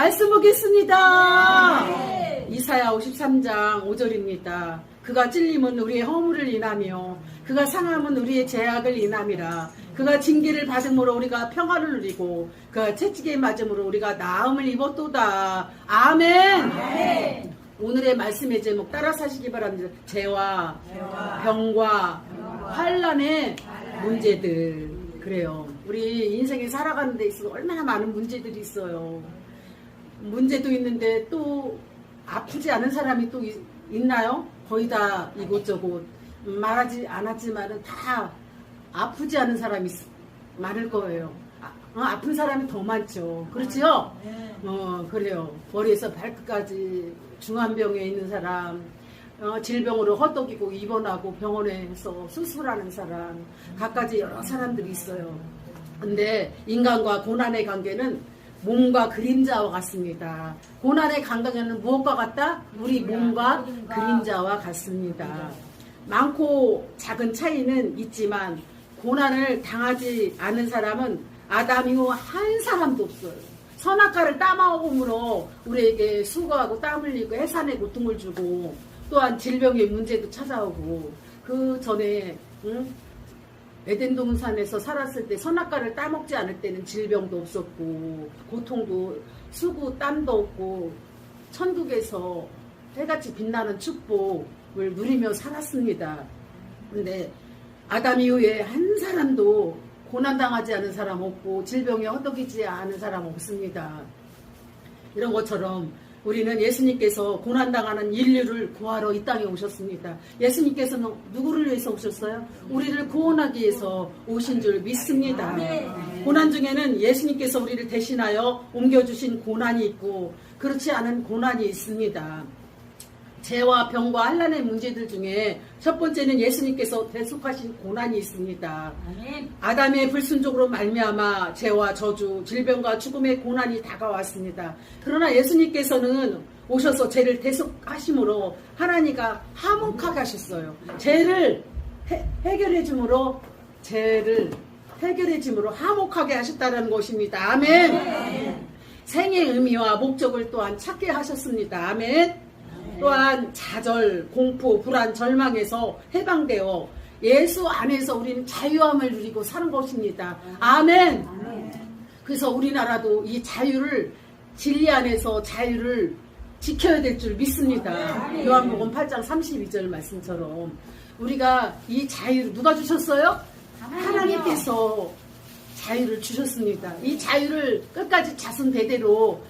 말씀 보겠습니다. 이사야 53장 5절입니다. 그가 찔림은 우리의 허물을 인하며 그가 상함은 우리의 죄악을 인함이라. 그가 징계를 받음으로 우리가 평화를 누리고 그가 채찍에 맞음으로 우리가 나음을 입었도다. 아멘. 오늘의 말씀의 제목 따라 사시기 바랍니다. 죄와 병과 환란의 문제들 그래요. 우리 인생에 살아가는 데 있어서 얼마나 많은 문제들이 있어요. 문제도 있는데 또 아프지 않은 사람이 또 있- 있나요? 거의 다 이곳저곳 말하지 않았지만은 다 아프지 않은 사람이 있- 많을 거예요. 아, 픈 사람이 더 많죠. 그렇죠? 어, 그래요. 머리에서 발끝까지 중환병에 있는 사람, 어, 질병으로 헛떡이고 입원하고 병원에서 수술하는 사람, 갖가지 여러 사람들이 있어요. 근데 인간과 고난의 관계는 몸과 그림자와 같습니다. 고난의 관계는 무엇과 같다? 우리 몸과 그림자와 같습니다. 많고 작은 차이는 있지만 고난을 당하지 않은 사람은 아담 이후 한 사람도 없어요. 선악과를 따먹음으로 우리에게 수고하고 땀 흘리고 해산의 고통을 주고 또한 질병의 문제도 찾아오고 그 전에 응? 에덴 동산에서 살았을 때 선악과를 따먹지 않을 때는 질병도 없었고 고통도 수고 땀도 없고 천국에서 해같이 빛나는 축복을 누리며 살았습니다. 근데 아담 이후에 한 사람도 고난당하지 않은 사람 없고 질병에 허덕이지 않은 사람 없습니다. 이런 것처럼 우리는 예수님께서 고난당하는 인류를 구하러 이 땅에 오셨습니다. 예수님께서는 누구를 위해서 오셨어요? 우리를 구원하기 위해서 오신 줄 믿습니다. 고난 중에는 예수님께서 우리를 대신하여 옮겨주신 고난이 있고 그렇지 않은 고난이 있습니다. 죄와 병과 한란의 문제들 중에 첫 번째는 예수님께서 대속하신 고난이 있습니다. 아담의 불순종으로 말미암아 죄와 저주, 질병과 죽음의 고난이 다가왔습니다. 그러나 예수님께서는 오셔서 죄를 대속하심으로 하나님과 화목하게 하셨어요. 죄를 해, 해결해 줌으로 죄를 해결해 줌으로 화목하게 하셨다는 것입니다. 아멘. 생의 의미와 목적을 또한 찾게 하셨습니다. 아멘. 또한 좌절, 공포, 불안, 절망에서 해방되어 예수 안에서 우리는 자유함을 누리고 사는 것입니다. 아멘. 그래서 우리나라도 이 자유를 진리 안에서 자유를 지켜야 될 줄 믿습니다. 요한복음 8장 32절 말씀처럼 우리가 이 자유를 누가 주셨어요? 하나님께서 자유를 주셨습니다. 이 자유를 끝까지 자손 대대로